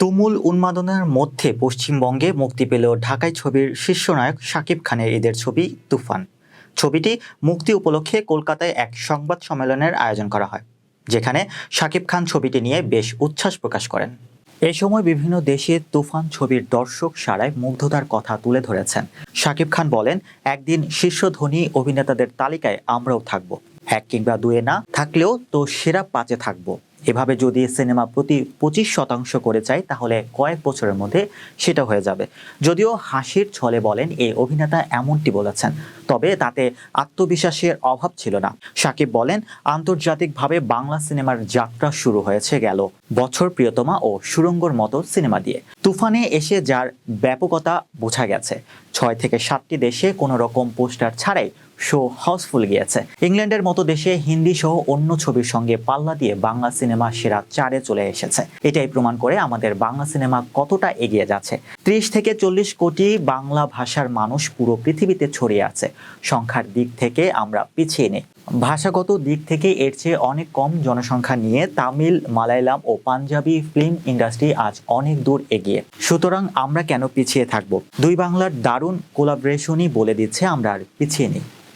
তুমুল উন্মাদনার মধ্যে পশ্চিমবঙ্গে মুক্তি পেল ঢাকায় ছবির শীর্ষনায়ক শাকিব খানের ঈদের ছবি তুফান। ছবিটি মুক্তি উপলক্ষে কলকাতায় এক সংবাদ সম্মেলনের আয়োজন করা হয়, যেখানে শাকিব খান ছবিটি নিয়ে বেশ উচ্ছ্বাস প্রকাশ করেন। এ সময় বিভিন্ন দেশে তুফান ছবির দর্শক সারায় মুগ্ধতার কথা তুলে ধরেছেন। শাকিব খান বলেন, একদিন শীর্ষ ধনী অভিনেতাদের তালিকায় আমরাও থাকব। এক কিংবা দুয়ে না থাকলেও তো সেরা পাঁচে থাকব। এভাবে যদি সিনেমা প্রতি পঁচিশ শতাংশ করে চাই তাহলে কয়েক বছরের মধ্যে সেটা হয়ে যাবে। যদিও হাসির ছলে বলেন এই অভিনেতা এমনটি বলেছেন, তবে তাতে আত্মবিশ্বাসের অভাব ছিল না। সাকিব বলেন, আন্তর্জাতিকভাবে বাংলা সিনেমার যাত্রা শুরু হয়েছে গেল বছর প্রিয়তমা ও সুরঙ্গর মতো সিনেমা দিয়ে। তুফানে এসে যার ব্যাপকতা বোঝা গেছে, ছয় থেকে সাতটি দেশে কোনো রকম পোস্টার ছাড়াই শো হাউসফুল গিয়েছে। ইংল্যান্ডের মতো দেশে হিন্দি সহ অন্য ছবির সঙ্গে পাল্লা দিয়ে বাংলা সিনেমা সেরা চারে চলে এসেছে। এটাই প্রমাণ করে আমাদের বাংলা সিনেমা কতটা এগিয়ে যাচ্ছে। ত্রিশ থেকে চল্লিশ কোটি বাংলা ভাষার মানুষ পুরো পৃথিবীতে ছড়িয়ে আছে। সংখ্যার দিক থেকে আমরা পিছিয়ে নেই। ভাষাগত দিক থেকে এর চেয়ে অনেক কম জনসংখ্যা নিয়ে তামিল, মালায়ালাম ও পাঞ্জাবি ফিল্ম ইন্ডাস্ট্রি আজ অনেক দূর এগিয়ে। সুতরাং আমরা কেন পিছিয়ে থাকব? দুই বাংলার দারুণ কোলাবরেশনই বলে দিচ্ছে আমরা আর পিছিয়ে নেই।